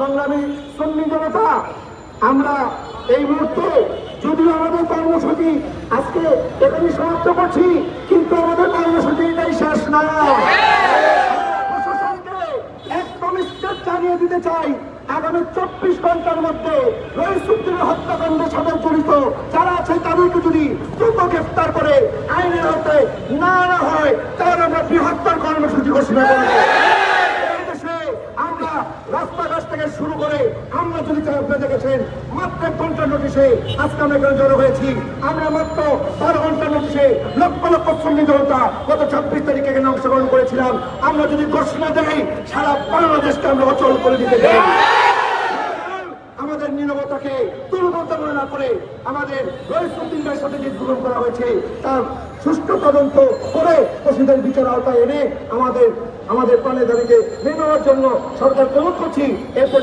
সংগ্রামী সন্নি জনতা, আমরা এই মুহূর্তে যদিও আমাদের কর্মসূচি আজকে এখানে সমাপ্ত করছি, কিন্তু আমাদের কর্মসূচি এটাই শেষ একদম জানিয়ে দিতে চাই, আগামী চব্বিশ ঘণ্টার মধ্যে আছে তাদেরকে যদি গ্রেফতার করে না হয় কর্মসূচি ঘোষণা করব এই দেশে আমরা রাস্তাঘাট থেকে শুরু করে আমরা যদি আপনারা দেখেছেন, মাত্র ঘণ্টার নোটিশে আজকে আমরা এখানে জড়ো হয়েছি। আমরা মাত্র বারো ঘণ্টার নোটিশে লক্ষ লক্ষ শ্রমিক জনতা গত ছাব্বিশ তারিখে এখানে অংশগ্রহণ করেছিলাম। আমরা যদি ঘোষণা দেই, সারা বাংলাদেশকে আমরা অচল করে দিতে চাই। নিরবতাকে দুর্বলতা মনে না করে আমাদের রয়েছে সাথে যে গ্রহণ করা হয়েছে। তার সুষ্ঠু তদন্ত করে দোষীদের বিচার আওতায় এনে আমাদের আমাদের প্রাণে দাঁড়িয়ে নেওয়ার জন্য সরকার প্রমুখ করছি। এরপরে